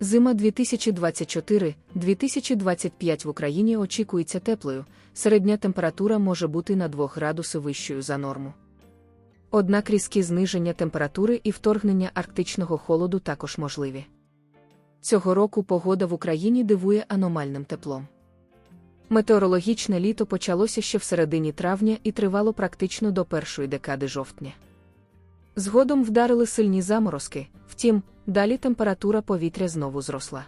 Зима 2024-2025 в Україні очікується теплою, середня температура може бути на 2 градуси вищою за норму. Однак різкі зниження температури і вторгнення арктичного холоду також можливі. Цього року погода в Україні дивує аномальним теплом. Метеорологічне літо почалося ще в середині травня і тривало практично до першої декади жовтня. Згодом вдарили сильні заморозки, втім, далі температура повітря знову зросла.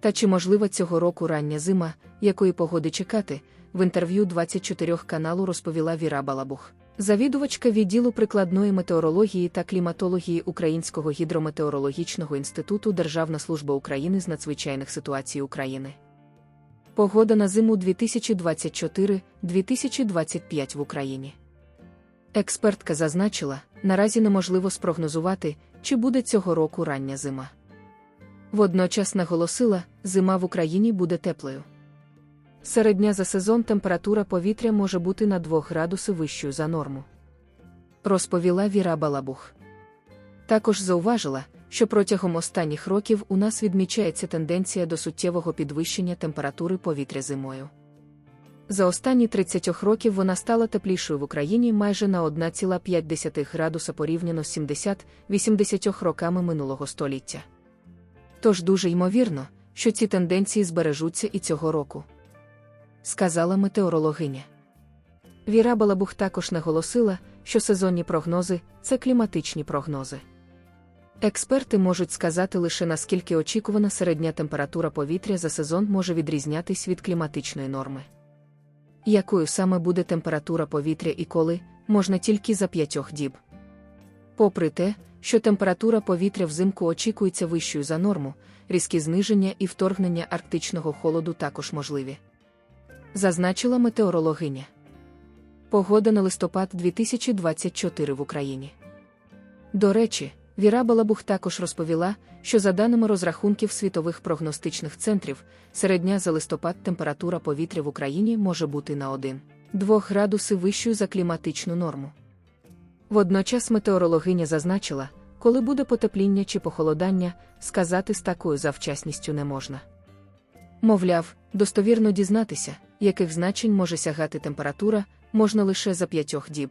Та чи можлива цього року рання зима, якої погоди чекати, в інтерв'ю 24 каналу розповіла Віра Балабух. Завідувачка відділу прикладної метеорології та кліматології Українського гідрометеорологічного інституту Державна служба України з надзвичайних ситуацій України. Погода на зиму 2024-2025 в Україні. Експертка зазначила, наразі неможливо спрогнозувати, чи буде цього року рання зима. Водночас наголосила, зима в Україні буде теплою. Середня за сезон температура повітря може бути на 2 градуси вищою за норму. Розповіла Віра Балабух. Також зауважила, що протягом останніх років у нас відмічається тенденція до суттєвого підвищення температури повітря зимою. За останні 30 років вона стала теплішою в Україні майже на 1,5 градуса порівняно з 70-80 роками минулого століття. Тож дуже ймовірно, що ці тенденції збережуться і цього року. Сказала метеорологиня. Віра Балабух також наголосила, що сезонні прогнози це кліматичні прогнози. Експерти можуть сказати лише наскільки очікувана середня температура повітря за сезон може відрізнятись від кліматичної норми. Якою саме буде температура повітря і коли, можна тільки за п'ятьох діб. Попри те, що температура повітря взимку очікується вищою за норму, різкі зниження і вторгнення арктичного холоду також можливі. Зазначила метеорологиня. Погода на листопад 2024 в Україні. До речі, Віра Балабух також розповіла, що за даними розрахунків світових прогностичних центрів, середня за листопад температура повітря в Україні може бути на 1-2 градуси вищою за кліматичну норму. Водночас метеорологиня зазначила, коли буде потепління чи похолодання, сказати з такою завчасністю не можна. Мовляв, достовірно дізнатися, яких значень може сягати температура, можна лише за п'ятьох діб.